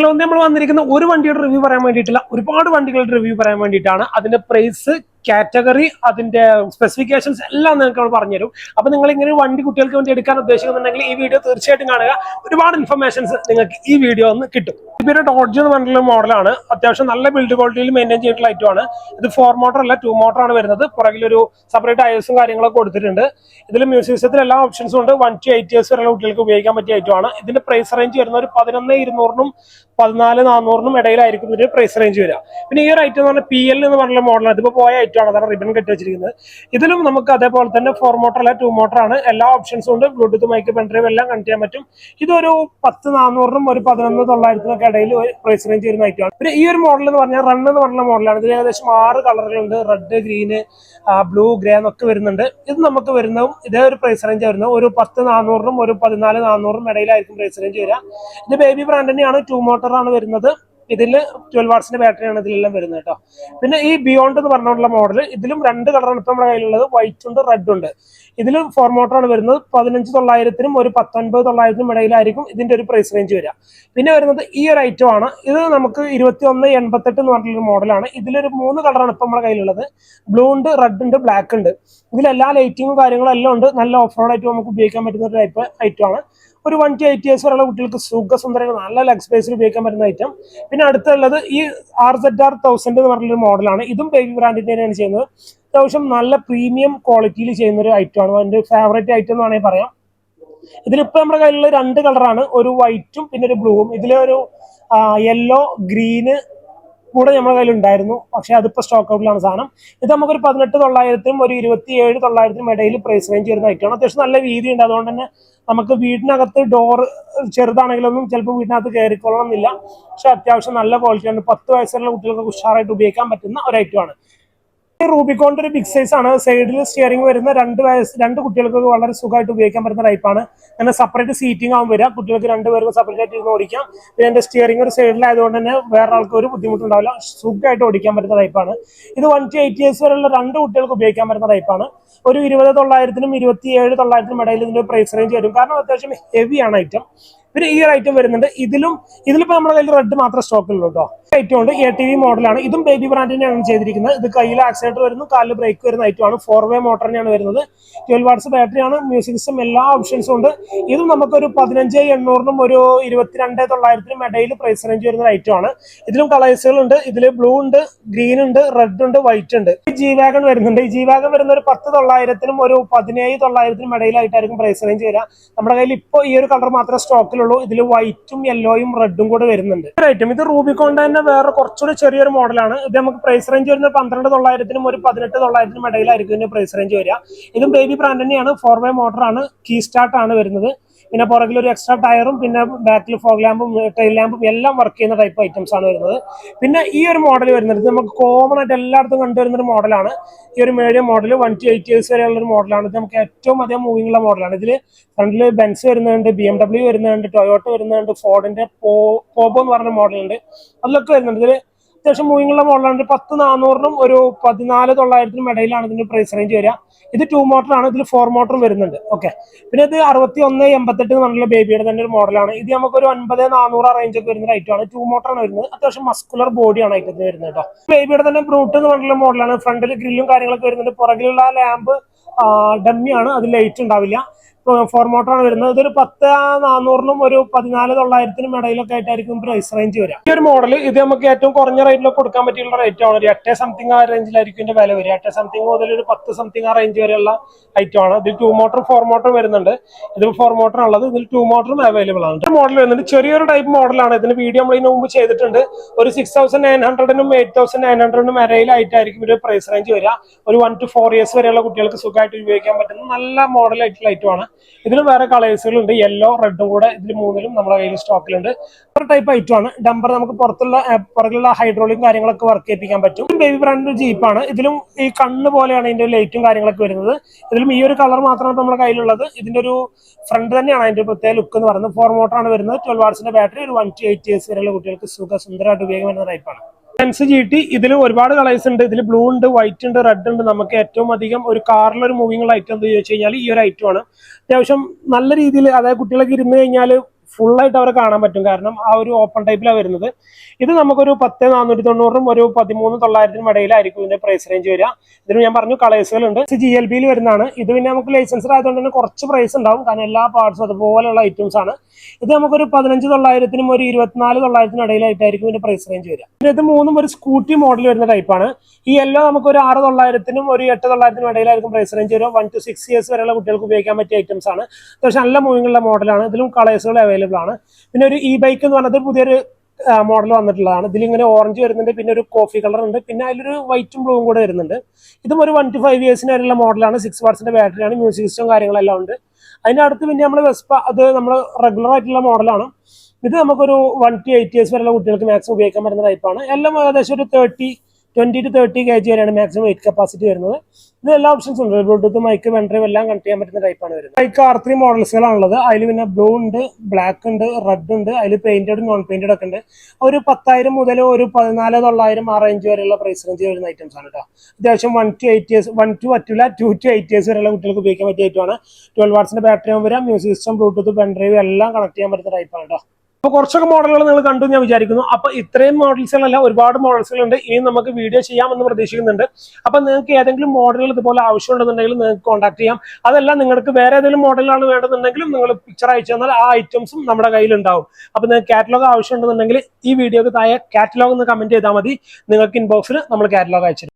Hello നമ്മൾ വന്നിരിക്കുന്ന ഒരു വണ്ടിയുടെ റിവ്യൂ പറയാൻ വേണ്ടിയിട്ടില്ല. ഒരുപാട് വണ്ടികളുടെ റിവ്യൂ പറയാൻ വേണ്ടിയിട്ടാണ്. അതിന്റെ പ്രൈസ് കാറ്റഗറി അതിന്റെ സ്പെസിഫിക്കേഷൻസ് എല്ലാം നിങ്ങൾക്ക് നമ്മൾ പറഞ്ഞുതരും. അപ്പൊ നിങ്ങൾ ഇങ്ങനെ വണ്ടി കുട്ടികൾക്ക് വേണ്ടി എടുക്കാൻ ഉദ്ദേശിക്കുന്നുണ്ടെങ്കിൽ ഈ വീഡിയോ തീർച്ചയായിട്ടും കാണുക. ഒരുപാട് ഇൻഫർമേഷൻസ് നിങ്ങൾക്ക് ഈ വീഡിയോ ഒന്ന് കിട്ടും. ഇതൊരു ഡോഡ്ജ് എന്ന് പറഞ്ഞിട്ടുള്ള മോഡലാണ് അത്യാവശ്യം നല്ല ബിൽഡ് ക്വാളിറ്റിയിൽ മെയിന്റെയിൻ ചെയ്തിട്ടുള്ള ഐറ്റമാണ് ഇത് ഫോർ മോട്ടർ അല്ല ടു മോട്ടർ ആണ് വരുന്നത്. പുറകിലൊരു സെപ്പറേറ്റ് ഐസും കാര്യങ്ങളൊക്കെ കൊടുത്തിട്ടുണ്ട്. ഇതിൽ മ്യൂസിക് സിസ്റ്റത്തിൽ എല്ലാ ഓപ്ഷൻസും ഉണ്ട്. വൺ ടു എയ്റ്റ് ഇയേഴ്സ് വരെയുള്ള കുട്ടികൾക്ക് ഉപയോഗിക്കാൻ പറ്റിയ ഐറ്റമാണ് ഇതിന്റെ പ്രൈസ് റേഞ്ച് വരുന്ന ഒരു പതിനൊന്ന് ഇരുന്നൂറിനും പതിനാല് നാനൂറിനും ഇടയിലായിരിക്കും ഇതിന്റെ പ്രൈസ് റേഞ്ച് വരിക. പിന്നെ ഈ ഒരു ഐറ്റം എന്ന് പറഞ്ഞാൽ പി എൽ എന്ന് പറഞ്ഞ മോഡലാണ് ഇതിപ്പോൾ പോയ ഐറ്റമാണ് അതാണ് റിബൺ കെട്ടി വെച്ചിരിക്കുന്നത്. ഇതിലും നമുക്ക് അതേപോലെ തന്നെ ഫോർ മോട്ടർ അല്ല ടു മോട്ടർ ആണ്. എല്ലാ ഓപ്ഷൻസും ഉണ്ട്. ബ്ലൂടൂത്ത് മൈക്ക് പെൻഡ്രൈവ് എല്ലാം കണക്ട് ചെയ്യാൻ പറ്റും. ഇതൊരു പത്ത് നാനൂറിനും ഒരു പതിനൊന്ന് തൊള്ളായിരത്തിനൊക്കെ ഇടയിൽ പ്രൈസ് റേഞ്ച് വരുന്ന ഐറ്റമാണ് പിന്നെ ഈ ഒരു മോഡൽ എന്ന് പറഞ്ഞാൽ റൺ എന്ന് പറഞ്ഞ മോഡലാണ് ഇതിൽ ഏകദേശം ആറ് കളറുകളുണ്ട് റെഡ് ഗ്രീന് ബ്ലൂ ഗ്രേ എന്നൊക്കെ വരുന്നുണ്ട്. ഇത് നമുക്ക് വരുന്നതും ഇതേ ഒരു പ്രൈസ് റേഞ്ച് വരുന്നത് ഒരു പത്ത് നാനൂറിനും ഒരു പതിനാല് നാനൂറിനും ഇടയിലായിരിക്കും പ്രൈസ് റേഞ്ച് വരിക. ഇത് ബേബി ബ്രാൻഡ് തന്നെയാണ്. ടു മോട്ടറാണ് വരുന്നത്. ഇതിൽ ട്വൽവ് വാട്സിന്റെ ബാറ്ററിയാണ് ഇതിലെല്ലാം വരുന്നത് കേട്ടോ. പിന്നെ ഈ ബിയോണ്ട് എന്ന് പറഞ്ഞുള്ള മോഡൽ ഇതിലും രണ്ട് കളറാണ് ഇപ്പം നമ്മുടെ കയ്യിലുള്ളത്. വൈറ്റ് ഉണ്ട് റെഡ് ഉണ്ട്. ഇതിൽ ഫോർ മോട്ടറാണ് വരുന്നത്. പതിനഞ്ച് തൊള്ളായിരത്തിനും ഒരു പത്തൊൻപത് തൊള്ളായിരത്തിനും ഇടയിലായിരിക്കും ഇതിന്റെ ഒരു പ്രൈസ് റേഞ്ച് വരിക. പിന്നെ വരുന്നത് ഈ ഒരു ഐറ്റം ആണ്. ഇത് നമുക്ക് ഇരുപത്തി ഒന്ന് എൺപത്തെട്ട് എന്ന് പറഞ്ഞിട്ടുള്ള മോഡലാണ് ഇതിലൊരു മൂന്ന് കളറാണ് ഇപ്പം നമ്മുടെ കയ്യിലുള്ളത്. ബ്ലൂ ഉണ്ട് റെഡ് ഉണ്ട് ബ്ലാക്ക് ഉണ്ട്. ഇതിലെല്ലാ ലൈറ്റിങ്ങും കാര്യങ്ങളും എല്ലാം ഉണ്ട്. നല്ല ഓഫ് റോഡ് ആയിട്ട് നമുക്ക് ഉപയോഗിക്കാൻ പറ്റുന്ന ഒരു ടൈപ്പ് ഐറ്റം ആണ്. ഒരു വൺ ടു എയ്റ്റ് ഇയേഴ്സ് വരെയുള്ള കുട്ടികൾക്ക് സുഖസുന്ദരങ്ങൾ നല്ല ലെഗ് സ്പേസിൽ ഉപയോഗിക്കാൻ പറ്റുന്ന ഐറ്റം പിന്നെ അടുത്തുള്ളത് ഈ ആർ സെഡ് ആർ തൗസൻഡ് എന്ന് പറഞ്ഞൊരു മോഡലാണ് ഇതും ബേബി ബ്രാൻഡിൽ തന്നെയാണ് ചെയ്യുന്നത്. അത്യാവശ്യം നല്ല പ്രീമിയം ക്വാളിറ്റിയിൽ ചെയ്യുന്ന ഒരു ഐറ്റം ആണ്. എന്റെ ഫേവറേറ്റ് ഐറ്റം എന്ന് വേണമെങ്കിൽ പറയാം. ഇതിലിപ്പോ നമ്മുടെ കയ്യിലുള്ള രണ്ട് കളറാണ് ഒരു വൈറ്റും പിന്നെ ഒരു ബ്ലൂവും ഇതിലൊരു യെല്ലോ ഗ്രീന് കൂടെ നമ്മുടെ കയ്യിൽ ഉണ്ടായിരുന്നു. പക്ഷെ അതിപ്പോ സ്റ്റോക്ക് ഔട്ടിലാണ് സാധനം. ഇത് നമുക്കൊരു പതിനെട്ട് തൊള്ളായിരത്തിനും ഒരു ഇരുപത്തി ഏഴ് തൊള്ളായിരത്തിനും ഇടയിൽ പ്രൈസ് റേഞ്ച് വരുന്ന ഐറ്റമാണ്. അത്യാവശ്യം നല്ല വീതിയുണ്ട് അതുകൊണ്ട് തന്നെ നമുക്ക് വീടിനകത്ത് ഡോർ ചെറുതാണെങ്കിലൊന്നും ചിലപ്പോൾ വീടിനകത്ത് കയറിക്കൊള്ളണം എന്നില്ല പക്ഷെ അത്യാവശ്യം നല്ല ക്വാളിറ്റിയാണ് പത്ത് വയസ്സുള്ള കുട്ടികൾക്ക് ഉഷാറായിട്ട് ഉപയോഗിക്കാൻ പറ്റുന്ന ഒരു ഐറ്റമാണ് റൂബിക്കോണിന്റെ ഒരു ബിഗ് സൈസ് ആണ്. സൈഡിൽ സ്റ്റിയറിംഗ് വരുന്ന രണ്ട് വയസ്സ് രണ്ട് കുട്ടികൾക്ക് വളരെ സുഖമായിട്ട് ഉപയോഗിക്കാൻ പറ്റുന്ന ടൈപ്പാണ് അങ്ങനെ സെപ്പറേറ്റ് സീറ്റിംഗ് ആവും വരിക. കുട്ടികൾക്ക് രണ്ടുപേർക്ക് സെപ്പറേറ്റ് ആയിട്ട് ഇരുന്ന് ഓടിക്കാം. പിന്നെ എന്റെ സ്റ്റിയറിംഗ് ഒരു സൈഡിലായതുകൊണ്ട് തന്നെ വേറെ ആൾക്ക് ഒരു ബുദ്ധിമുട്ടുണ്ടാവില്ല. സുഖമായിട്ട് ഓടിക്കാൻ പറ്റുന്ന ടൈപ്പാണ് ഇത് വൺ ടു എയ്റ്റ് ഇയേഴ്സ് വരെയുള്ള രണ്ട് കുട്ടികൾക്ക് ഉപയോഗിക്കാൻ പറ്റുന്ന ടൈപ്പാണ് ഒരു ഇരുപത് തൊള്ളായിരത്തിനും ഇരുപത്തി ഏഴ് തൊള്ളായിരത്തിനും ഇടയിൽ ഇതിന്റെ പ്രൈസ് റേഞ്ച് വരും. കാരണം അത്യാവശ്യം ഹെവിയാണ് ഐറ്റം പിന്നെ ഈ ഒരു ഐറ്റം വരുന്നുണ്ട്. ഇതിലും ഇതിലിപ്പോ നമ്മുടെ കയ്യിൽ റെഡ് മാത്രം സ്റ്റോക്കിലുള്ളൂ കേട്ടോ ഐറ്റം ഉണ്ട്. എ ടി വി മോഡലാണ് ഇതും ബേബി ബ്രാൻഡിനെയാണ് ചെയ്തിരിക്കുന്നത്. ഇത് കയ്യിൽ ആക്സിലേറ്റർ വരുന്നു കാലിൽ ബ്രേക്ക് വരുന്ന ഐറ്റം ആണ്. ഫോർ വേ മോട്ടറിനെയാണ് വരുന്നത്. ട്വൽവ് ബാറ്ററി ആണ്. മ്യൂസിക് സിസ്റ്റം എല്ലാ ഓപ്ഷൻസും ഉണ്ട്. ഇതും നമുക്കൊരു പതിനഞ്ച് എണ്ണൂറിനും ഒരു ഇരുപത്തിരണ്ട് തൊള്ളായിരത്തിനും ഇടയിൽ പ്രൈസ് റേഞ്ച് വരുന്ന ഐറ്റം ആണ്. ഇതിലും കളേഴ്സുകൾ ഉണ്ട്. ഇതിൽ ബ്ലൂ ഉണ്ട് ഗ്രീൻ ഉണ്ട് റെഡ് ഉണ്ട് വൈറ്റ് ഉണ്ട്. ജി വാഗൺ വരുന്നുണ്ട്. ഈ ജി വാഗൺ വരുന്ന ഒരു പത്ത് തൊള്ളായിരത്തിനും ഒരു പതിനേഴ് തൊള്ളായിരത്തിനും ഇടയിലായിട്ടായിരിക്കും പ്രൈസ് റേഞ്ച് വരിക. നമ്മുടെ കയ്യിൽ ഇപ്പോൾ ഈ ഒരു കളർ മാത്രമേ സ്റ്റോക്കിലുള്ളൂ ഇതിൽ വൈറ്റും യെല്ലോയും റെഡും കൂടെ വരുന്നുണ്ട്. ഐറ്റം ഇത് റൂബിക്കോണ്ട് തന്നെ വേറെ കുറച്ചുകൂടി ചെറിയൊരു മോഡലാണ് ഇത് നമുക്ക് പ്രൈസ് റേഞ്ച് വരുന്നത് പന്ത്രണ്ട് തൊള്ളായിരത്തിനും ഒരു പതിനെട്ട് തൊള്ളായിരത്തിനും ഇടയിലായിരിക്കും ഇതിന്റെ പ്രൈസ് റേഞ്ച് വരിക. ഇതും ബേബി ബ്രാൻഡ് തന്നെയാണ്. ഫോർ വേ മോട്ടറാണ് കീ സ്റ്റാർട്ടാണ് വരുന്നത്. പിന്നെ പുറകിൽ ഒരു എക്സ്ട്രാ ടയറും പിന്നെ ബാക്കിൽ ഫോഗ് ലാമ്പും ടൈൽ ലാമ്പും എല്ലാം വർക്ക് ചെയ്യുന്ന ടൈപ്പ് ഐറ്റംസ് ആണ് വരുന്നത്. പിന്നെ ഈ ഒരു മോഡൽ വരുന്നത് നമുക്ക് കോമൺ ആയിട്ട് എല്ലായിടത്തും കണ്ടുവരുന്ന ഒരു മോഡലാണ് ഈ ഒരു medium model one two eight years വരെയുള്ള ഒരു മോഡലാണ് ഇത് നമുക്ക് ഏറ്റവും അധികം മൂവിംഗ് ഉള്ള മോഡലാണ് ഇതിൽ ഫ്രണ്ടിൽ ബെൻസ് വരുന്നുണ്ട് ബി എം ഡബ്ല്യു വരുന്നുണ്ട് ടൊയോട്ട വരുന്നുണ്ട് ഫോർഡിന്റെ പോ പോബോ എന്ന് പറഞ്ഞ മോഡലുണ്ട് അതിലൊക്കെ വരുന്നുണ്ട്. ഇതിൽ അത്യാവശ്യം മൂവിങ്ങുള്ള മോഡലാണ് പത്ത് നാനൂറിനും ഒരു പതിനാല് തൊള്ളായിരത്തിനും ഇടയിലാണ് ഇതിന്റെ പ്രൈസ് റേഞ്ച് വരിക. ഇത് ടു മോട്ടറാണ് ഇതിൽ ഫോർ മോട്ടറും വരുന്നുണ്ട്. ഓക്കെ പിന്നെ ഇത് അറുപത്തി ഒന്ന് എൺപത്തെട്ട് എന്ന് പറഞ്ഞുള്ള ബേബിയുടെ തന്നെ ഒരു മോഡലാണ് ഇത് നമുക്ക് ഒരു ഒൻപത് നാനൂറ് റേഞ്ച് ഒക്കെ വരുന്ന ഐറ്റമാണ് ടു മോട്ടറാണ് വരുന്നത്. അത്യാവശ്യം മസ്കുലർ ബോഡിയാണ് ഐറ്റത്തിന് വരുന്നത് കേട്ടോ ബേബിയുടെ തന്നെ ബ്രൂട്ട് എന്ന് പറഞ്ഞുള്ള മോഡലാണ് ഫ്രണ്ടിൽ ഗ്രില്ലും കാര്യങ്ങളൊക്കെ വരുന്നുണ്ട്. പുറകിലുള്ള ലാമ്പ് ഡമ്മിയാണ് അത് ലൈറ്റ് ഉണ്ടാവില്ല. ഫോർ ആണ് വരുന്നത്. ഇതൊരു പത്ത് നാനൂറിനും ഒരു പതിനാല് തൊള്ളായിരത്തിനും ഇടയിലൊക്കെ ആയിട്ടായിരിക്കും പ്രൈസ് റേഞ്ച് വരിക. ഈ ഒരു മോഡൽ ഇത് നമുക്ക് ഏറ്റവും കുറഞ്ഞ റേറ്റിലൊക്കെ കൊടുക്കാൻ പറ്റിയുള്ള റേറ്റ് ആണ്. ഒരു എട്ട് സംതിങ് ആ റേഞ്ചിലായിരിക്കും ഇതിന്റെ വില വരിക. എട്ട് സംതിങ് മുതൽ ഒരു പത്ത് സംതിങ് ആ റേഞ്ച് വരെയുള്ള ഐറ്റം ആണ്. ഇതിൽ ടു മോട്ടർ ഫോർ മോട്ടർ വരുന്നുണ്ട്. ഇത് ഫോർ മോട്ടർ ഉള്ളത്. ഇതിൽ ടു മോട്ടറും അവൈലബിൾ ആണ്. മോഡൽ വരുന്നുണ്ട് ചെറിയൊരു ടൈപ്പ് മോഡലാണ് ഇതിന് വീഡിയോ നമ്മൾ ഇതിന് മുമ്പ് ചെയ്തിട്ടുണ്ട്. ഒരു സിക്സ് തൗസൻഡ് നയൻ ഹൺഡ്രഡിനും എയ്റ്റ് തൗസൻഡ് നയൻ ഹൺഡ്രഡിനും ഇടയിലായിട്ടായിരിക്കും ഒരു പ്രൈസ് റേഞ്ച് വരിക. ഒരു വൺ ടു ഫോർ ഇയേഴ്സ് വരെയുള്ള കുട്ടികൾക്ക് സുഖമായിട്ട് ഉപയോഗിക്കാൻ പറ്റുന്ന നല്ല മോഡൽ ആയിട്ടുള്ള ഐറ്റം ആണ്. ഇതിലും വേറെ കളേഴ്സുകളുണ്ട്. യെല്ലോ റെഡും കൂടെ ഇതിൽ മൂന്നിലും നമ്മുടെ കയ്യിൽ സ്റ്റോക്കിലുണ്ട് ഒരു ടൈപ്പ് ഐറ്റം ആണ്. ഡംബർ നമുക്ക് പുറത്തുള്ള പുറകിലുള്ള ഹൈഡ്രോളിക് കാര്യങ്ങളൊക്കെ വർക്ക് ചെയ്യിപ്പിക്കാൻ പറ്റും. ബേബി ബ്രാൻഡിന്റെ ജീപ്പാണ് ഇതിലും ഈ കണ്ണ് പോലെയാണ് ഇതിന്റെ ലൈറ്റും കാര്യങ്ങളൊക്കെ വരുന്നത്. ഇതിലും ഈ ഒരു കളർ മാത്രമാണ് നമ്മുടെ കയ്യിലുള്ളത്. ഇതിന്റെ ഒരു ഫ്രണ്ട് തന്നെയാണ് അതിന്റെ പ്രത്യേക ലുക്ക് എന്ന് പറയുന്നത്. ഫോർ മോട്ടറാണ് വരുന്നത്. ട്വൽവ് വാട്സിന്റെ ബാറ്ററി ഒരു വൺ ടു എയ്റ്റ് ഇയേഴ്സ് വരെയുള്ള കുട്ടികൾക്ക് സുഖ സുന്ദരമായിട്ട് വരുന്ന ടൈപ്പാണ് ബെൻസ് ജി ടി ഇതിൽ ഒരുപാട് കളേഴ്സ് ഉണ്ട്. ഇതിൽ ബ്ലൂ ഉണ്ട് വൈറ്റ് ഉണ്ട് റെഡ് ഉണ്ട്. നമുക്ക് ഏറ്റവും അധികം ഒരു കാറിലൊരു മൂവിങ്ങുള്ള ഐറ്റം എന്ന് ചോദിച്ചു കഴിഞ്ഞാൽ ഈ ഒരു ഐറ്റം ആണ്. അത്യാവശ്യം നല്ല രീതിയിൽ അതായത് കുട്ടികളൊക്കെ ഇരുന്ന് കഴിഞ്ഞാൽ ഫുൾ ആയിട്ട് അവരെ കാണാൻ പറ്റും. കാരണം ആ ഒരു ഓപ്പൺ ടൈപ്പിലാണ് വരുന്നത്. ഇത് നമുക്കൊരു പത്ത് നാനൂറ്റി തൊണ്ണൂറും ഒരു പതിമൂന്ന് തൊള്ളായിരത്തിനും ഇടയിലായിരിക്കും ഇതിന്റെ പ്രൈസ് റേഞ്ച് വരിക. ഇതിന് ഞാൻ പറഞ്ഞു കളേഴ്സുകളുണ്ട് ജി എൽ ബിയിൽ വരുന്നതാണ്. ഇത് പിന്നെ നമുക്ക് ലൈസൻസ് ആയതുകൊണ്ട് തന്നെ കുറച്ച് പ്രൈസ് ഉണ്ടാവും. കാരണം എല്ലാ പാർട്സും അതുപോലെയുള്ള ഐറ്റംസ് ആണ്. ഇത് നമുക്കൊരു പതിനഞ്ച് തൊള്ളായിരത്തിനും ഒരു ഇരുപത്തിനാല് തൊള്ളായിരത്തിനും ഇടയിലായിട്ടായിരിക്കും ഇതിന്റെ പ്രൈസ് റേഞ്ച് വരിക. പിന്നെ ഇത് മൂന്നും ഒരു സ്കൂട്ടി മോഡൽ വരുന്ന ടൈപ്പാണ് ഈ എല്ലോ നമുക്ക് ഒരു ആറ് തൊള്ളായിരത്തിനും ഒരു എട്ട് തൊള്ളായിരത്തിനും ഇടയിലായിരിക്കും പ്രൈസ് റേഞ്ച് വരിക. വൺ ടു സിക്സ് ഇയേഴ്സ് വരെയുള്ള കുട്ടികൾക്ക് ഉപയോഗിക്കാൻ പറ്റിയ ഐറ്റംസ് ആണ്. പക്ഷേ നല്ല മൂവിങ്ങുള്ള മോഡലാണ് ഇതിലും കളേഴ്സുകൾ അവൈലബിൾ ആണ്. പിന്നെ ഒരു ഇ ബൈക്ക് എന്ന് പറഞ്ഞത് പുതിയൊരു മോഡൽ വന്നിട്ടുള്ളതാണ്. ഇതിലിങ്ങനെ ഓറഞ്ച് വരുന്നുണ്ട് പിന്നെ ഒരു കോഫി കളർ ഉണ്ട് പിന്നെ അതിലൊരു വൈറ്റും ബ്ലൂവും കൂടെ വരുന്നുണ്ട്. ഇതും ഒരു വൺ ടു ഫൈവ് ഇയേഴ്സിന് വരെയുള്ള മോഡലാണ് സിക്സ് ബാറ്ററി ആണ് മ്യൂസിക് സിസ്റ്റം കാര്യങ്ങളെല്ലാം ഉണ്ട്. അതിന്റെ അടുത്ത് പിന്നെ നമ്മൾ വെസ്പ അത് നമ്മൾ റെഗുലർ ആയിട്ടുള്ള മോഡലാണ് ഇത് നമുക്കൊരു വൺ ടു എയ്റ്റ് ഇയേഴ്സ് വരെയുള്ള കുട്ടികൾക്ക് മാക്സിമം ഉപയോഗിക്കാൻ പറ്റുന്ന ടൈപ്പാണ് എല്ലാം ഏകദേശം ഒരു thirty twenty two thirty K G വരെയാണ് മാക്സിമം വെയിറ്റ് കപ്പാസിറ്റി വരുന്നത്. ഇത് എല്ലാ ഓപ്ഷൻസ് ഉണ്ട്. ബ്ലൂടൂത്ത് മൈക്ക് വെൻഡ്രൈവ് എല്ലാം കണക്ട് ചെയ്യാൻ പറ്റുന്ന ടൈപ്പാണ് വരുന്നത്. മൈക്ക് ആർ ത്രീ മോഡൽസുകളാണുള്ളത് അതിൽ പിന്നെ ബ്ലൂ ഉണ്ട് ബ്ലാക്ക് ഉണ്ട് റെഡ് ഉണ്ട് അതിൽ പെയിന്റഡ് നോൺ പെയിന്റഡ് ഒക്കെ ഉണ്ട്. ഒരു പത്തായിരം മുതൽ ഒരു പതിനാല് തൊള്ളായിരം ആ റേഞ്ച് വരെയുള്ള പ്രൈസ് റേഞ്ച് വരുന്ന ഐറ്റംസ് ആണ് കേട്ടോ അത്യാവശ്യം one two eight years one two പറ്റില്ല ടു ടു എയ്റ്റ് ഇയേഴ്സ് വരെയുള്ള കുട്ടികൾക്ക് ഉപയോഗിക്കാൻ പറ്റിയ ഐറ്റമാണ് ട്വൽവ് വാട്സിന്റെ ബാറ്ററി ആകുമ്പോൾ മ്യൂസിക് സിസ്റ്റം ബ്ലൂടൂത്ത് പെൻഡ്രൈവ് എല്ലാം കണക്ട് ചെയ്യാൻ പറ്റുന്ന ടൈപ്പാണ് കേട്ടോ അപ്പൊ കുറച്ചൊക്കെ മോഡലുകൾ നിങ്ങൾ കണ്ടു ഞാൻ വിചാരിക്കുന്നു. അപ്പൊ ഇത്രയും മോഡൽസുകളല്ല ഒരുപാട് മോഡൽസുകൾ ഉണ്ട് ഇനി നമുക്ക് വീഡിയോ ചെയ്യാമെന്ന് പ്രതീക്ഷിക്കുന്നുണ്ട്. അപ്പൊ നിങ്ങൾക്ക് ഏതെങ്കിലും മോഡലുകൾ ഇതുപോലെ ആവശ്യമുണ്ടെന്നുണ്ടെങ്കിൽ നിങ്ങൾക്ക് കോൺടാക്ട് ചെയ്യാം. അതല്ല നിങ്ങൾക്ക് വേറെ ഏതെങ്കിലും മോഡലാണ് വേണമെന്നുണ്ടെങ്കിലും നിങ്ങൾ പിക്ചർ അയച്ചു തന്നാൽ ആ ഐറ്റംസും നമ്മുടെ കയ്യിലുണ്ടാവും അപ്പൊ നിങ്ങൾക്ക് കാറ്റലോഗ് ആവശ്യമുണ്ടെന്നുണ്ടെങ്കിൽ ഈ വീഡിയോക്ക് താഴെ കാറ്റലോഗ് എന്ന് കമന്റ് ചെയ്താൽ മതി. നിങ്ങൾക്ക് ഇൻബോക്സിൽ നമ്മൾ കാറ്റലോഗ് അയച്ചു